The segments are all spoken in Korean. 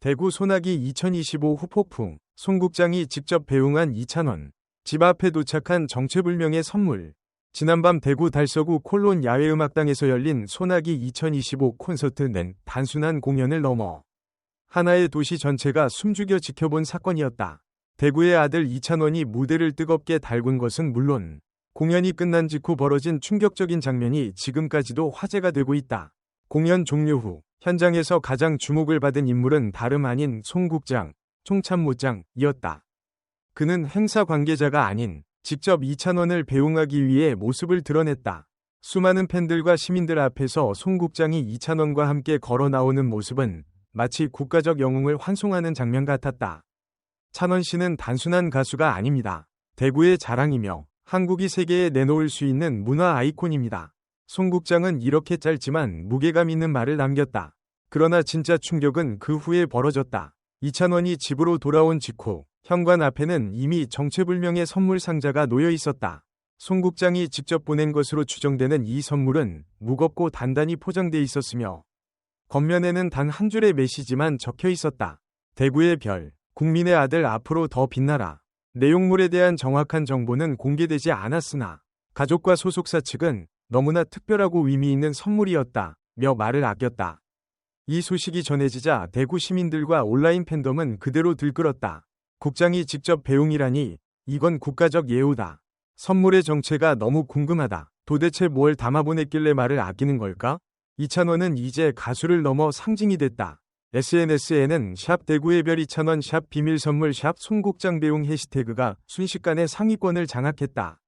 대구 소나기 2025 후폭풍, 송 국장이 직접 배웅한 이찬원. 집 앞에 도착한 정체불명의 선물. 지난밤 대구 달서구 콜론 야외음악당에서 열린 소나기 2025 콘서트는 단순한 공연을 넘어 하나의 도시 전체가 숨죽여 지켜본 사건이었다. 대구의 아들 이찬원이 무대를 뜨겁게 달군 것은 물론 공연이 끝난 직후 벌어진 충격적인 장면이 지금까지도 화제가 되고 있다. 공연 종료 후 현장에서 가장 주목을 받은 인물은 다름 아닌 송국장, 총참모장이었다. 그는 행사 관계자가 아닌 직접 이찬원을 배웅하기 위해 모습을 드러냈다. 수많은 팬들과 시민들 앞에서 송국장이 이찬원과 함께 걸어 나오는 모습은 마치 국가적 영웅을 환송하는 장면 같았다. 찬원 씨는 단순한 가수가 아닙니다. 대구의 자랑이며 한국이 세계에 내놓을 수 있는 문화 아이콘입니다. 송 국장은 이렇게 짧지만 무게감 있는 말을 남겼다. 그러나 진짜 충격은 그 후에 벌어졌다. 이찬원이 집으로 돌아온 직후 현관 앞에는 이미 정체불명의 선물 상자가 놓여 있었다. 송 국장이 직접 보낸 것으로 추정되는 이 선물은 무겁고 단단히 포장돼 있었으며 겉면에는 단 한 줄의 메시지만 적혀 있었다. 대구의 별, 국민의 아들 앞으로 더 빛나라. 내용물에 대한 정확한 정보는 공개되지 않았으나 가족과 소속사 측은 너무나 특별하고 의미 있는 선물이었다. 며 말을 아꼈다. 이 소식이 전해지자 대구 시민들과 온라인 팬덤은 그대로 들끓었다. 국장이 직접 배웅이라니 이건 국가적 예우다. 선물의 정체가 너무 궁금하다. 도대체 뭘 담아보냈길래 말을 아끼는 걸까? 이찬원은 이제 가수를 넘어 상징이 됐다. SNS에는 샵 대구의 별 이찬원 샵 비밀 선물 샵 송국장 배웅 해시태그가 순식간에 상위권을 장악했다.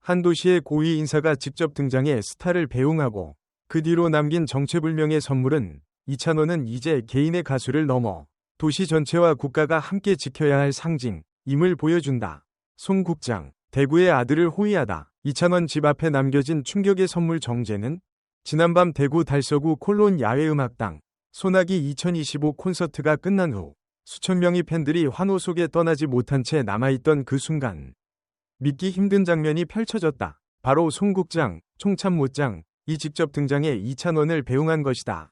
한 도시의 고위 인사가 직접 등장해 스타를 배웅하고 그 뒤로 남긴 정체불명의 선물은 이찬원은 이제 개인의 가수를 넘어 도시 전체와 국가가 함께 지켜야 할 상징임을 보여준다. 송 국장, 대구의 아들을 호위하다. 이찬원 집 앞에 남겨진 충격의 선물 정제는 지난밤 대구 달서구 콜론 야외음악당 소나기 2025 콘서트가 끝난 후 수천 명의 팬들이 환호 속에 떠나지 못한 채 남아있던 그 순간 믿기 힘든 장면이 펼쳐졌다. 바로 송국장, 총참모장, 이 직접 등장해 이찬원을 배웅한 것이다.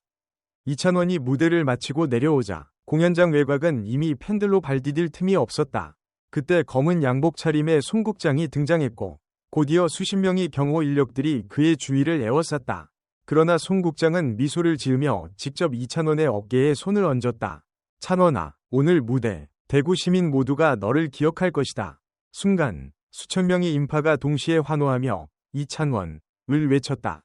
이찬원이 무대를 마치고 내려오자 공연장 외곽은 이미 팬들로 발디딜 틈이 없었다. 그때 검은 양복 차림의 송국장이 등장했고 곧이어 수십 명의 경호 인력들이 그의 주위를 에워쌌다. 그러나 송 국장은 미소를 지으며 직접 이찬원의 어깨에 손을 얹었다. 찬원아, 오늘 무대, 대구 시민 모두가 너를 기억할 것이다. 순간, 수천 명의 인파가 동시에 환호하며 이찬원을 외쳤다.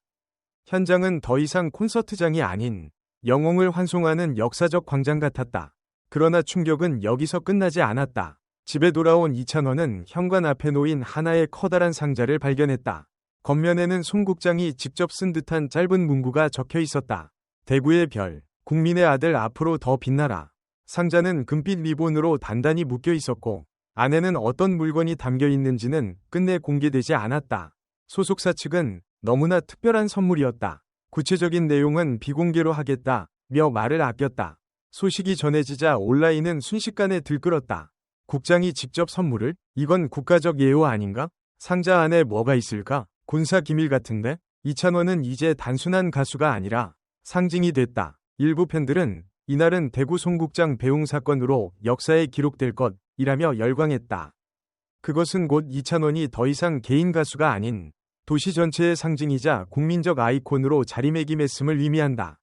현장은 더 이상 콘서트장이 아닌 영웅을 환송하는 역사적 광장 같았다. 그러나 충격은 여기서 끝나지 않았다. 집에 돌아온 이찬원은 현관 앞에 놓인 하나의 커다란 상자를 발견했다. 겉면에는 송국장이 직접 쓴 듯한 짧은 문구가 적혀 있었다. 대구의 별, 국민의 아들 앞으로 더 빛나라. 상자는 금빛 리본으로 단단히 묶여 있었고 안에는 어떤 물건이 담겨 있는지는 끝내 공개되지 않았다. 소속사 측은 너무나 특별한 선물이었다. 구체적인 내용은 비공개로 하겠다. 며 말을 아꼈다. 소식이 전해지자 온라인은 순식간에 들끓었다. 국장이 직접 선물을? 이건 국가적 예우 아닌가? 상자 안에 뭐가 있을까? 군사 기밀 같은데? 이찬원은 이제 단순한 가수가 아니라 상징이 됐다. 일부 팬들은 이날은 대구 송국장 배웅 사건으로 역사에 기록될 것이라며 열광했다. 그것은 곧 이찬원이 더 이상 개인 가수가 아닌 도시 전체의 상징이자 국민적 아이콘으로 자리매김했음을 의미한다.